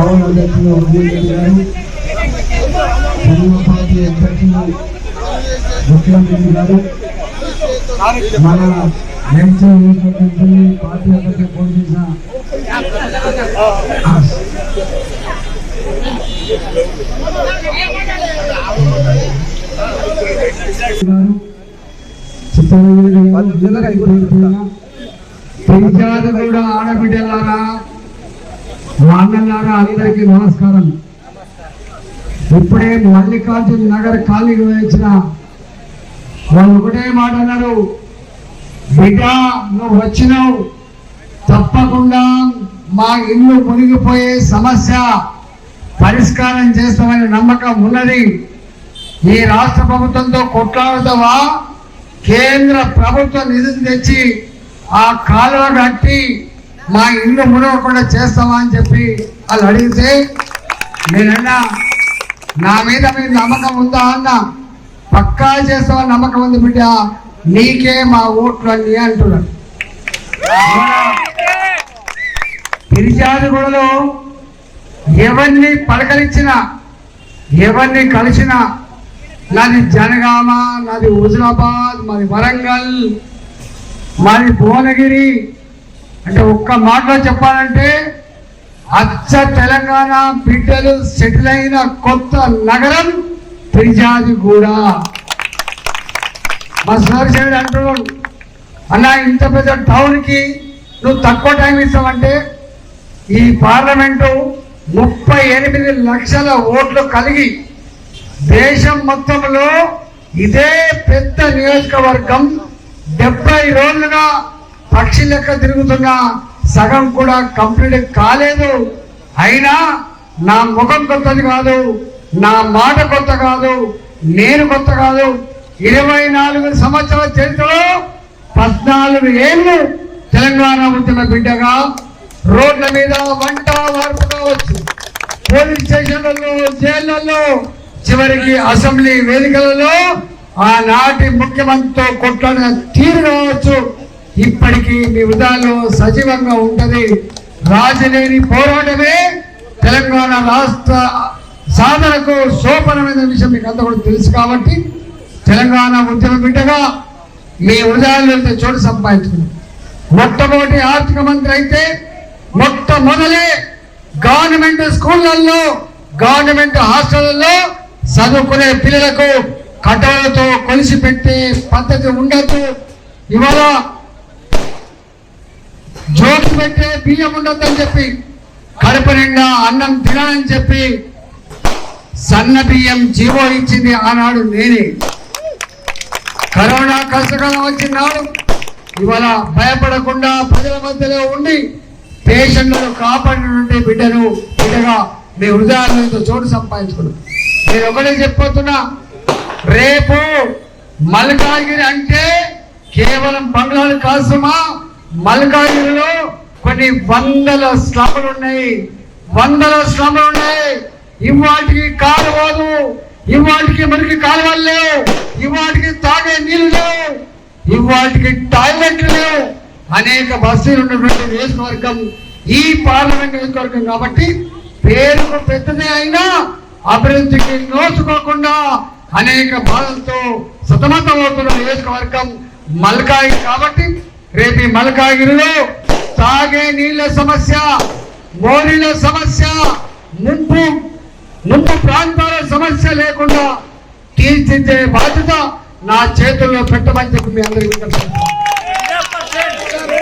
అధ్యక్షులు ఉదయ్ గారు తెలుగు పార్టీ అధ్యక్షులు ముఖ్యమంత్రి గారు మన నెక్స్ట్ నియోజకవర్గం పార్టీ అధ్యక్షులు ఫోన్ చేసిన గారు చిత్తూరు కూడా ఆడబిడ్డలారా వానలారా అందరికీ నమస్కారం. ఇప్పుడే మల్లికార్జున నగర్ ఖాళీకి వచ్చిన వాళ్ళు ఒకటే మాట అన్నారు. బిడ్డ నువ్వు వచ్చినావు. తప్పకుండా మా ఇల్లు మునిగిపోయే సమస్య పరిష్కారం చేస్తామని నమ్మకం ఉన్నది. ఈ రాష్ట్ర ప్రభుత్వంతో కొట్లాడుతావా? కేంద్ర ప్రభుత్వం నిధులు తెచ్చి ఆ కాలువ కట్టి మా ఇల్లు మునగకుండా చేస్తావా అని చెప్పి వాళ్ళు అడిగితే నేనన్నా నా మీద మీకు నమ్మకం ఉందా అన్న పక్కా చేస్తావా నమ్మకం ఉంది బిడ్డ? నీకే మా ఓట్లు అన్ని అంటున్నాడు గిరిజాదిగూడలో ఎవరిని పలకరించినా ఎవరిని కలిసినా నాది జనగామ నాది హుజరాబాద్ మాది వరంగల్ మాది భువనగిరి అంటే ఒక్క మాటలో చెప్పాలంటే అచ్చ తెలంగాణ బిడ్డలు సెటిల్ అయిన కొత్త నగరం తిరిజాది కూడా మా సార్ సైడ్ అంటున్నాడు అన్న ఇంత పెద్ద టౌన్కి నువ్వు తక్కువ టైం ఇస్తావంటే ఈ పార్లమెంటు ముప్పై ఎనిమిది లక్షల ఓట్లు కలిగి దేశం మొత్తంలో ఇదే పెద్ద నియోజకవర్గం డెబ్బై రోజులుగా పక్షి లెక్క తిరుగుతున్న సగం కూడా కంప్లీట్ కాలేదు. అయినా నా ముఖం కొత్తది కాదు నా మాట కొత్త కాదు నేను కొత్త కాదు. ఇరవై నాలుగు సంవత్సరాల చరిత్రలో పద్నాలుగు ఏళ్ళు తెలంగాణ ఉద్యమ బిడ్డగా రోడ్ల మీద వంట వార్పు కావచ్చు. పోలీస్ స్టేషన్లలో జైళ్ళలో చివరికి అసెంబ్లీ వేదికలలో ఆనాటి ముఖ్యమంత్రితో కొట్లాడిన తీరు కావచ్చు. ఇప్పటికీ మీ హృదయాల్లో సజీవంగా ఉంటది. రాజలేని పోరాటమే తెలంగాణ రాష్ట్ర సాధనకు సోపనమైన విషయం మీకు అంతా కూడా తెలుసు కాబట్టి తెలంగాణ ఉద్యమ బిడ్డగా మీ హృదయాల్లో చోటు సంపాదించుకున్నాం. మొట్టమొదటి ఆర్థిక మంత్రి అయితే మొట్టమొదలే గవర్నమెంట్ స్కూళ్ళల్లో గవర్నమెంట్ హాస్టళ్ళలో చదువుకునే పిల్లలకు కట్టలతో కొలిసి పెట్టే పద్ధతి ఉండదు. ఇవాళ జోకి పెట్టే బియ్యం ఉండొద్దని చెప్పి కడుపు నిండా అన్నం తినాలని చెప్పి సన్న బియ్యం జీవో ఇచ్చింది ఆనాడు నేనే. కరోనా కష్టకాలం వచ్చిన నాడు ఇవాళ భయపడకుండా ప్రజల మధ్యలో ఉండి పేషెంట్లను కాపాడినటువంటి బిడ్డను బిడ్డగా మీ హృదయాలతో చోటు సంపాదించుకున్నాం నేను ఒకటే చెప్పబోతున్నా రేపు మల్కాగిరి అంటే కేవలం బంగ్లాలు కాసుమా మల్కాజులో కొన్ని వందల స్లాములు ఉన్నాయి వందల స్లాములు ఉన్నాయి ఇవాటికి కాలువదు ఇవాటికి మనకి కాలువలు లేవు. ఇవాటికి తాగే నీళ్ళు లేవు. ఇవాటికి టాయిలెట్లు లేవు. అనేక బస్సులు ఉన్నటువంటి నియోజకవర్గం ఈ పార్లమెంట్ నియోజకవర్గం కాబట్టి పేరుకు పెద్దదే అయినా అభివృద్ధికి నోచుకోకుండా అనేక బాధలతో సతమతమవుతున్న నియోజకవర్గం మల్కాయి కాబట్టి రేపు ఈ మల్కాగిరిలో తాగే నీళ్ళ సమస్య మోరీల సమస్య ముంపు ముంపు ప్రాంతాల సమస్య లేకుండా తీర్చిదిద్దే బాధ్యత నా చేతుల్లో పెట్టమని చెప్పి మీ అందరికీ